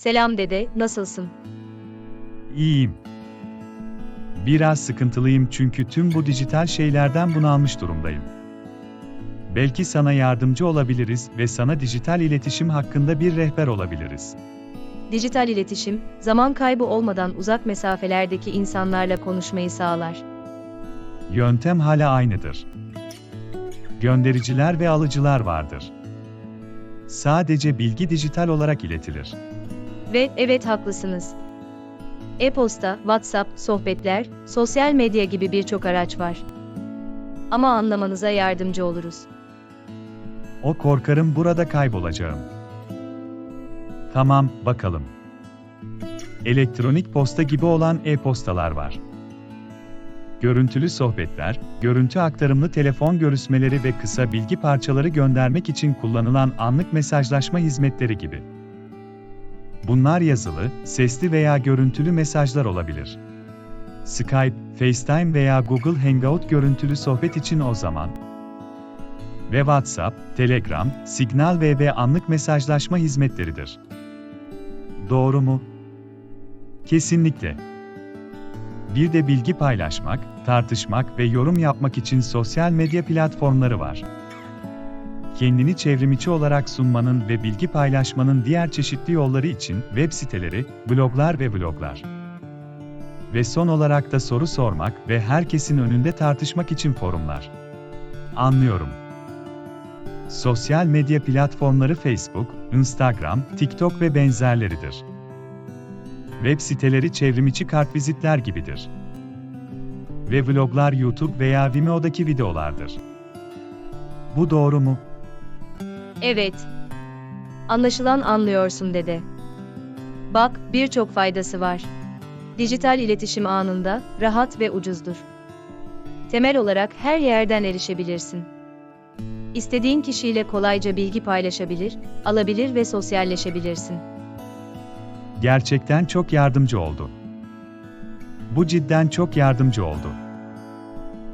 Selam dede, nasılsın? İyiyim. Biraz sıkıntılıyım çünkü tüm bu dijital şeylerden bunalmış durumdayım. Belki sana yardımcı olabiliriz ve sana dijital iletişim hakkında bir rehber olabiliriz. Dijital iletişim, zaman kaybı olmadan uzak mesafelerdeki insanlarla konuşmayı sağlar. Yöntem hala aynıdır. Göndericiler ve alıcılar vardır. Sadece bilgi dijital olarak iletilir. Ve evet haklısınız. E-posta, WhatsApp, sohbetler, sosyal medya gibi birçok araç var. Ama anlamanıza yardımcı oluruz. O korkarım burada kaybolacağım. Tamam, bakalım. Elektronik posta gibi olan e-postalar var. Görüntülü sohbetler, görüntü aktarımlı telefon görüşmeleri ve kısa bilgi parçaları göndermek için kullanılan anlık mesajlaşma hizmetleri gibi. Bunlar yazılı, sesli veya görüntülü mesajlar olabilir. Skype, FaceTime veya Google Hangout görüntülü sohbet için o zaman, ve WhatsApp, Telegram, Signal VB anlık mesajlaşma hizmetleridir. Doğru mu? Kesinlikle. Bir de bilgi paylaşmak, tartışmak ve yorum yapmak için sosyal medya platformları var. Kendini çevrimiçi olarak sunmanın ve bilgi paylaşmanın diğer çeşitli yolları için web siteleri, bloglar ve vloglar. Ve son olarak da soru sormak ve herkesin önünde tartışmak için forumlar. Anlıyorum. Sosyal medya platformları Facebook, Instagram, TikTok ve benzerleridir. Web siteleri çevrimiçi kartvizitler gibidir. Ve vloglar YouTube veya Vimeo'daki videolardır. Bu doğru mu? Evet. Anlaşılan anlıyorsun dede. Bak, birçok faydası var. Dijital iletişim anında, rahat ve ucuzdur. Temel olarak her yerden erişebilirsin. İstediğin kişiyle kolayca bilgi paylaşabilir, alabilir ve sosyalleşebilirsin. Gerçekten çok yardımcı oldu. Bu cidden çok yardımcı oldu.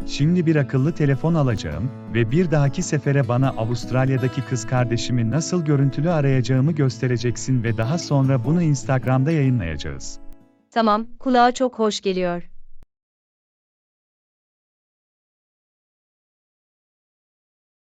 Şimdi bir akıllı telefon alacağım ve bir dahaki sefere bana Avustralya'daki kız kardeşimi nasıl görüntülü arayacağımı göstereceksin ve daha sonra bunu Instagram'da yayınlayacağız. Tamam, kulağa çok hoş geliyor.